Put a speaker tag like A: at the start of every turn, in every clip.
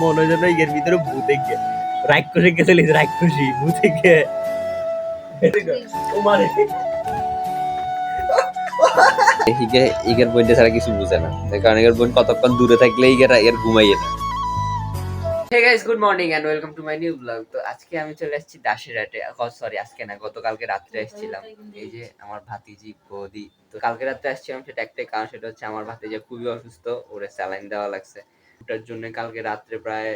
A: মনে হয় যেন এর ভিতরে ভূতে গে রাগ করে গেছে রাগ খুশি ভূতে গে ও
B: হিগে ইগের বোনটা ছাড়া কিছু বুঝে না। কারণ এর বোন কতক্ষণ দূরে থাকলে ইগের এর ঘুমাইয়ে না। Hey guys good morning and welcome to my new blog তো আজকে আমি চলে আসছি দাসেরহাটে সরি আজকে না গতকালকে রাত্রে এসেছিলাম। এই যে আমার ভাতিজি বৌদি। তো কালকে রাত্রে আসছিলাম সেটা একটাই কারণ সেটা হচ্ছে আমার ভাতিজি খুবই অসুস্থ ওরে স্যালাইন দেওয়া লাগছে। ওটার জন্য কালকে রাত্রে প্রায়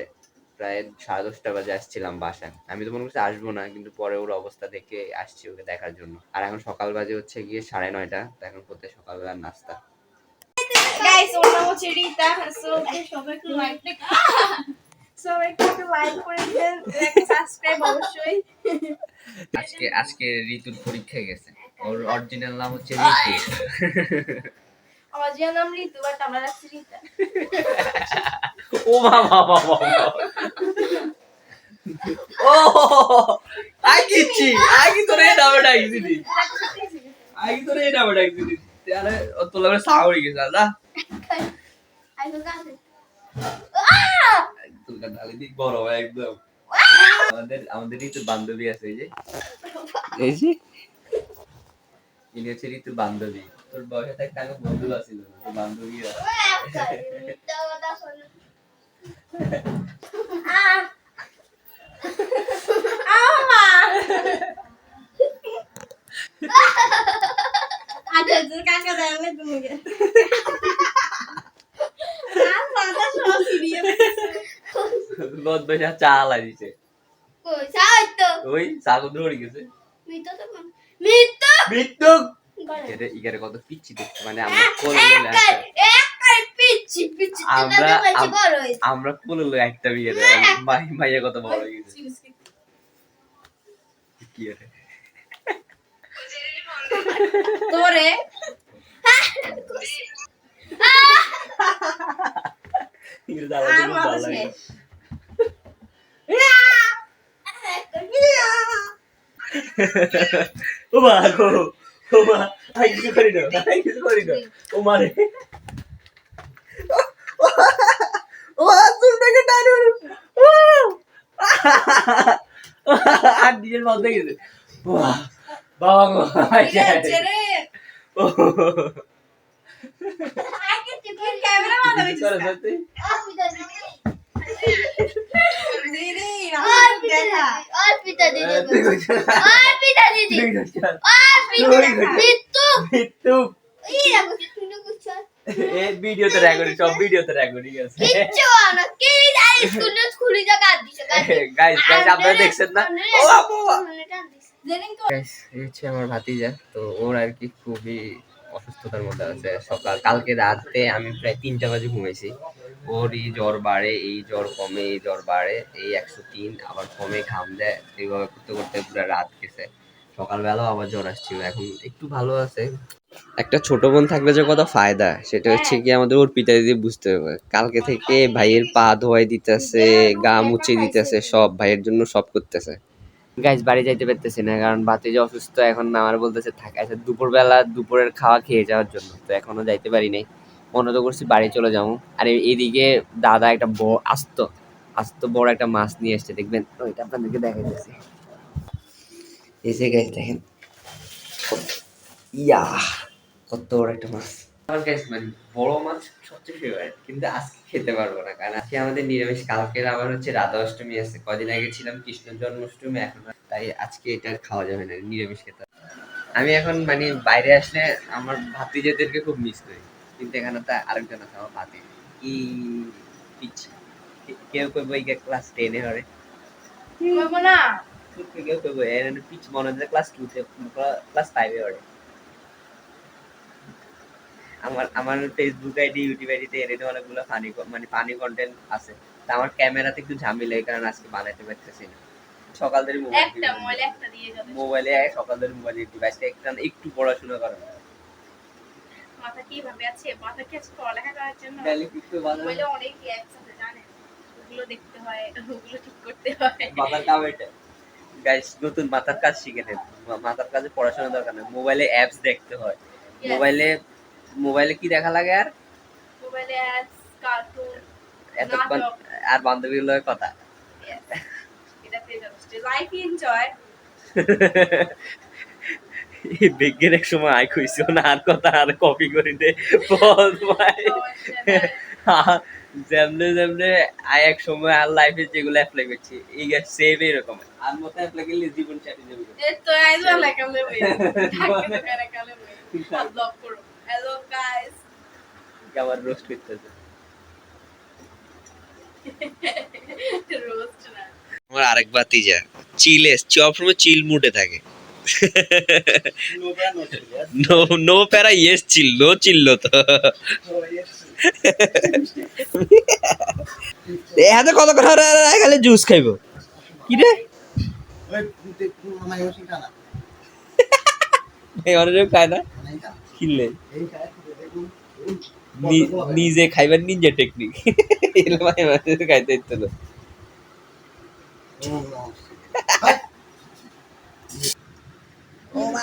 B: প্রায় সাড়ে দশটা বাজে আসছিলাম বাসায়। আমি তো মনে করছি আসব না কিন্তু পরে ওর অবস্থা দেখে আসছি ওকে দেখার জন্য। আর এখন সকাল বাজে হচ্ছে গিয়ে সাড়ে নয়টা তো এখন করতে সকালবেলার নাস্তা।
C: গাইস ওর নাম হচ্ছে রিতা সো সবাই একটু লাইক সবাই একটু লাইক করে দেন সাবস্ক্রাইব অবশ্যই।
B: আজকে আজকে ঋতুর পরীক্ষা গেছে। ওর অরিজিনাল নাম হচ্ছে ঋতু।
C: আমার যে নাম রিতু বাট আমরা রাখছি রিতা
A: ও বাবা বাবা ও আই কিচ্ছি আই কি তোরে নামে ডাকছি দি আই কি তোরে নামে ডাকছি দি ও তোলা করে সাউরি গেছে না
C: আই তো
A: তোর দিক বড় হয় একদম। আমাদের আমাদের ঋতুর বান্ধবী আছে এই যে।
B: এই যে?
A: ইনি হচ্ছে ঋতুর বান্ধবী। তোর বয়সে থাকতে আগে বন্ধু আছিল বান্ধবী
C: আচ্ছা কাকা তুমি
A: চা লাগিছে ওই চা গেছে?
C: মিতো তো মিতো
A: মৃত্যু ইগারে ইগারে কত পিচ্ছি দেখতে মানে আমরা কোলে একটা
C: পিচ্ছি পিচ্ছি
A: আমরা
C: আমরা
A: কোলে লই একটা বিয়ে দেব মাই মাইয়া কত বড় হয়ে গেছে। কি রে
C: তোরে।
A: ইগারে জ্বালা
C: আর
A: দিয়ে খুব
C: মাথা
A: ভালো লাগে।
C: শেষ
A: ও মা গো ও মা আই কিছু করি না আই কিছু করি না ও মা রে ও তুলটাকে টানো ও আর নিজের মধ্যে গেছে বাহ বাবা গো
C: ছেড়ে
A: ও
C: আগে তুই ক্যামেরা মাথা
A: কি করে সত্যি?
C: দিদি
D: অর্পিতা অর্পিতা
A: এ,
D: দিদি
A: তুই
D: অর্পিতা দিদি
A: তুই কইছিস?
D: অর্পিতা মৃত্যু
A: মৃত্যু
D: এই রাখো তুই কুছ
A: এই ভিডিওতে রেকর্ডিং সব ভিডিওতে রেকর্ডিং আছে।
D: কিচ্ছু না। কি জানি স্কুল স্কুলে যা কাজ দিছে
A: গাইস গাইস আপনারা দেখছেন না? ও বাবা
C: জেনিং
B: এই হচ্ছে আমার ভাতিজা। তো ওর আর কি খুবই অসুস্থতার মধ্যে আছে। সকাল কালকে রাতে আমি প্রায় তিনটা বাজে ঘুমাইছি। ওর এই জ্বর বাড়ে, এই জ্বর কমে, এই জ্বর বাড়ে, এই একশো তিন, আবার কমে ঘাম দেয়, এইভাবে করতে করতে পুরো রাত গেছে। সকালবেলাও আবার জ্বর আসছিল, এখন একটু ভালো আছে। একটা ছোট বোন থাকলে যে কত ফায়দা, সেটা হচ্ছে কি আমাদের ওর পিতা দিদি বুঝতে হবে। কালকে থেকে ভাইয়ের পা ধোয়াই দিতেছে, গা মুছে দিতেছে, সব ভাইয়ের জন্য সব করতেছে। গাইজ বাড়ি যাইতে পারতেছি না, কারণ বাতি যে অসুস্থ, এখন আমার বলতেছে, থাক আচ্ছা দুপুরবেলা দুপুরের খাওয়া খেয়ে যাওয়ার জন্য। তো এখনও যাইতে পারি নাই। মনে তো করছি বাড়ি চলে যাব আর এইদিকে দাদা একটা বড় আস্ত আস্ত বড় একটা মাছ নিয়ে এসছে, দেখবেন? ওইটা আপনাদেরকে দেখা দেখাইতেছি এসে গাইজ দেখেন। ইয়া, কত বড় একটা মাছ। আমার মানে বড় মাছ সবচেয়ে ফেভারিট কিন্তু আজকে খেতে পারব না, কারণ আজকে আমাদের নিরামিষ কালকের আবার হচ্ছে রাধা অষ্টমী আছে। কদিন আগে ছিলাম কৃষ্ণ জন্মাষ্টমী, এখন তাই আজকে এটা খাওয়া যাবে না, নিরামিষ খেতে। আমি এখন মানে বাইরে আসলে আমার ভাতিজাদেরকে খুব মিস করি। কিন্তু এখানে তো আরেকজন আছে আমার ভাতি কি পিচ্ছি। কেউ কেউ বই ক্লাস টেনে হরে।
C: না?
B: কেউ কেউ বই এর পিচ মনে হয় ক্লাস টুতে ক্লাস ফাইভে হরে। আমার আমার ফেসবুক আইডি ইউটিউব আইডিতে অনেকগুলো ফানি মানে ফানি কন্টেন্ট আছে। তা আমার ক্যামেরাতে একটু ঝামেলা এই কারণে আজকে বানাইতে পারতেছি না। সকাল ধরে
C: মোবাইল
B: মোবাইলে সকাল ধরে মোবাইলে একটা একটু পড়াশোনা করো
C: মাথা কীভাবে আছে মাথা কি আছে পড়ালেখা করার জন্য? মোবাইলে অনেক অ্যাপস আছে জানেন? ওগুলো দেখতে হয় ওগুলো ঠিক করতে হয়।
B: মাথার কাম এটা। গাইস নতুন মাথার কাজ শিখে নেন। মাথার কাজে পড়াশোনা দরকার নেই। মোবাইলে অ্যাপস দেখতে হয়। মোবাইলে মোবাইলে কি দেখা লাগে আর?
C: মোবাইলে অ্যাপস কার্টুন
B: এতক্ষণ। আর বান্ধবীগুলোর কথা।
C: এটাতে যথেষ্ট লাইফ এনজয়
B: এই বেগের এক সময় আয় কইছো না আর কথা আর কপি করি দে। ভাই। যেমনে যেমনে আয় এক সময় আর লাইফে যেগুলো অ্যাপ্লাই করছি এই সেম এরকম আর মতো অ্যাপ্লাই করলে জীবন চাটি যাবে।
C: তো আইজ লাইক আমি ওই ঢাকা দোকানে কালে ওই ব্লগ করো। হ্যালো গাইস
B: আবার রোস্ট করতেছে?
C: রোস্ট না।
B: আমার আরেক বাতিজা চিলে সবসময় চিল মুডে থাকে। নো নো প্যারা ইয়েস চিল নো চিল্ল তো এত কত কথা খালি জুস খাইবো কি রে অনেক খায় না কিনলে নিজে খাইবার নিজে টেকনিক মাঝে মাঝে খাইতে ইচ্ছে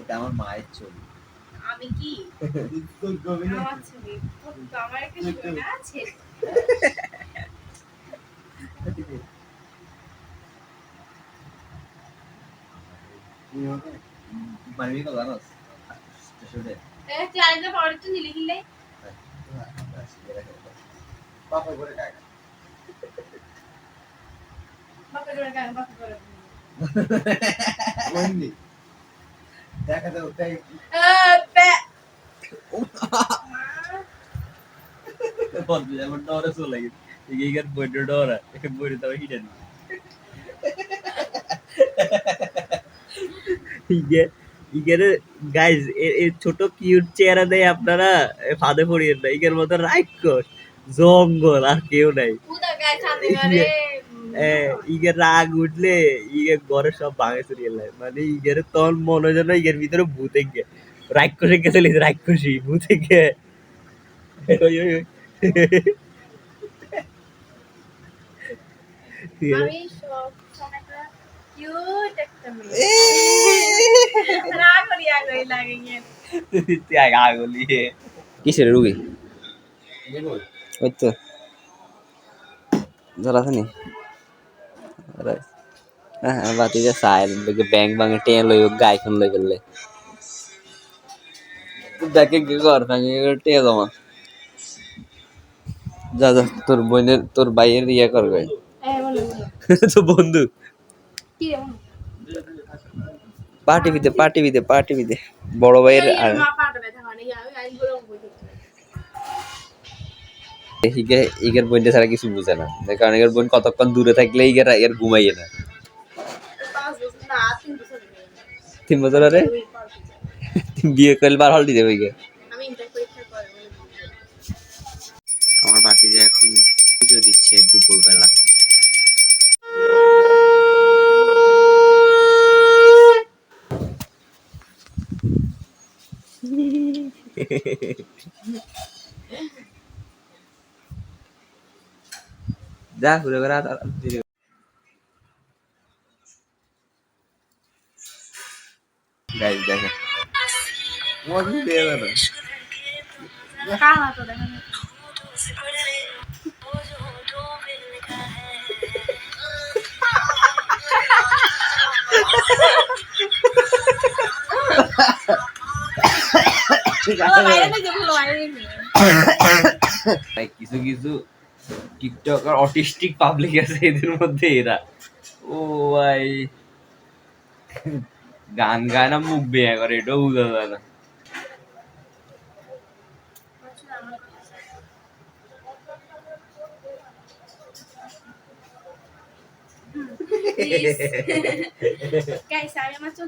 B: এটা আমার মায়ের ছবি।
C: আমি কি? আমার ছবি। আমার একটা ছবি না আছে?
B: মানবি কল জানোস? স্টেশনে
C: তুই আরেকটা পরে তো নিলে কিনলে বাপে করে গান বাপে করে
B: বন্ধু যেমন ডরে চলে গেছে এইখান বইটা ডরা বইটা তবে হিটে দিই ইগে ইগের গাইজ এই ছোট কিউট চেহারা দেয় আপনারা ফাঁদে পড়িয়েন না। ইগের মতো রাক্ষস জঙ্গল আর কেউ নাই। ইগের রাগ উঠলে ইগে ঘরে সব ভাঙে চুরিয়ে লাই মানে ইগের তখন মনে হয় যেন ইগের ভিতরে ভূতে গে রাক্ষসে গেছে রাক্ষসী ভূতে
C: গিয়ে
B: কিসের রুগী? ওই তো। ধরা নি? বাতি যে সাইল ব্যাংক বাঙে টেন লই গাই খান লই গেলে দেখে কি কর ভাঙে টে জমা যা যা তোর বোনের তোর ভাইয়ের ইয়ে
C: হ্যাঁ বলো
B: তো বন্ধু। পার্টি বিদে পার্টি বিদে পার্টি বিদে। বড় ভাইয়ের আর ইগে ইগের বোনটা ছাড়া কিছু বুঝে না যে কারণ ইগের বোন কতক্ষণ দূরে থাকলে ইগের এর ঘুমাইয়ে না
C: তিন বছর
B: আরে। বিয়ে করলে বার হল দিতে ইগে। আমার বাতিজা এখন পুজো দিচ্ছে দুপুরবেলা যা ঘুরে ঘুরে আর- আর ফিরে। Guys, দেখো মজা দিয়ে যাবে
C: কালা তো দেখা যায়। ও, বাইরে থেকে বলো, বাইরে থেকে।
B: ভাই কিছু কিছু টিকটক আর অটিস্টিক পাবলিক আছে এদের মধ্যে এরা। ও ভাই। গান গায় না মুখ বেয়া করে, এটাও বোঝা যায় না।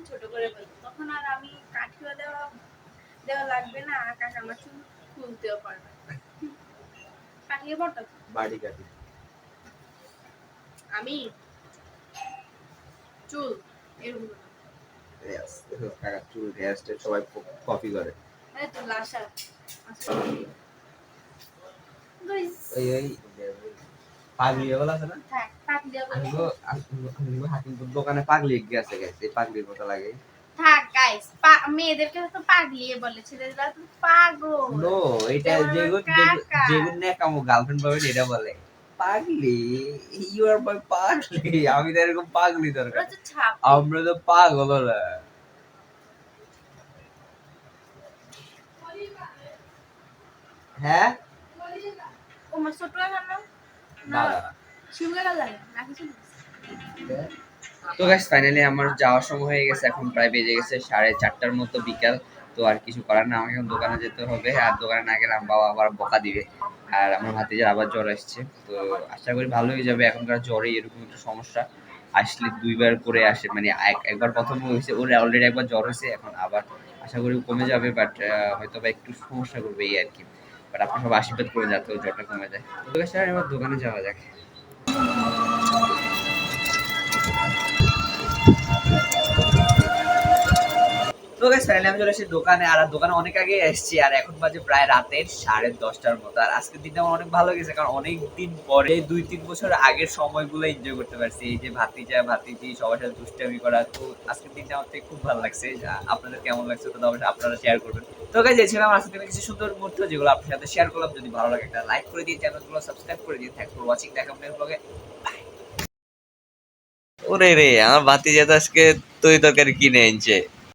C: ছোট করে তখন আর আমি কাঠিও দেওয়া দেওয়া লাগবে না আকাশ আমার চুল খুলতেও পারবে কাঠিয়ে পড়তো
B: বাড়ি কাটি
C: আমি? চুল? এরকম
B: কাকা চুল হেয়ার স্টাইল সবাই কপি করে।
C: এই তো লাশা Guys,
B: ওই ওই পাগলি আছে না?
C: পাক
B: আমি হাকিমপুর দোকানে পাগলি গেছে পাগলির মতো লাগে।
C: গাইস মেয়েদেরকে তো পাগলিয়ে বলে ছেলেরা তো পাগল।
B: নো এটা
C: যেমন
B: যেগুন
C: কাকা।
B: যেগুন না কামো গার্লফ্রেন্ড পাবে এটা বলে পাগলি? ইউ আর মাই পাগলি। আমি তো এরকম পাগলি দরকার। আমরা তো পাগল হ্যাঁ?
C: ও মা ছোট
B: না?
C: না লাগে না কিছু।
B: তো গাইস ফাইনালি আমার যাওয়ার সময় হয়ে গেছে এখন প্রায় বেজে গেছে সাড়ে চারটার মতো বিকাল তো আর কিছু করার না আমাকে এখন দোকানে যেতে হবে আর দোকানে না গেলে আমার বাবা আবার বকা দিবে আর আমার হাতে ভাতিজার আবার জ্বর আসছে তো আশা করি ভালো হয়ে যাবে এখনকার জ্বরে এরকম একটা সমস্যা আসলে দুইবার করে আসে মানে একবার প্রথম হয়েছে ওর অলরেডি একবার জ্বর হয়েছে এখন আবার আশা করি কমে যাবে বাট হয়তো বা একটু সমস্যা করবে এই আর কি বাট আপনি সব আশীর্বাদ করে যাতে জ্বরটা কমে যায়। তো guys, এবার দোকানে যাওয়া যাক। তো গাইস আমি আর দোকানে অনেক আগে এসেছি, আর এখন বাজে প্রায় রাতের সাড়ে দশটার মতো, আর আজকের দিনটা আমার অনেক ভালো গেছে দিন পরে দুই তিন বছর আগের সময়গুলো এনজয় করতে পারছি, এই যে ভাতিজা, ভাতিজি, সবার সাথে দুষ্টামি করা, তো আজকের দিনটা আমার থেকে খুব ভালো লাগছে আপনাদের কেমন লাগছে আপনারা শেয়ার করবেন। তো গাইজ এই ছিল আমার আজকে কিছু সুন্দর মুহূর্ত, যেগুলো আপনার সাথে শেয়ার করলাম, যদি ভালো লাগে লাইক করে দিন চ্যানেলগুলো সাবস্ক্রাইব করে দিন থ্যাংক ফর ওয়াচিং দেখা আপনার ওরে রে আমার ভাতিজা তো আজকে তরি তরকারি কিনে এনেছে।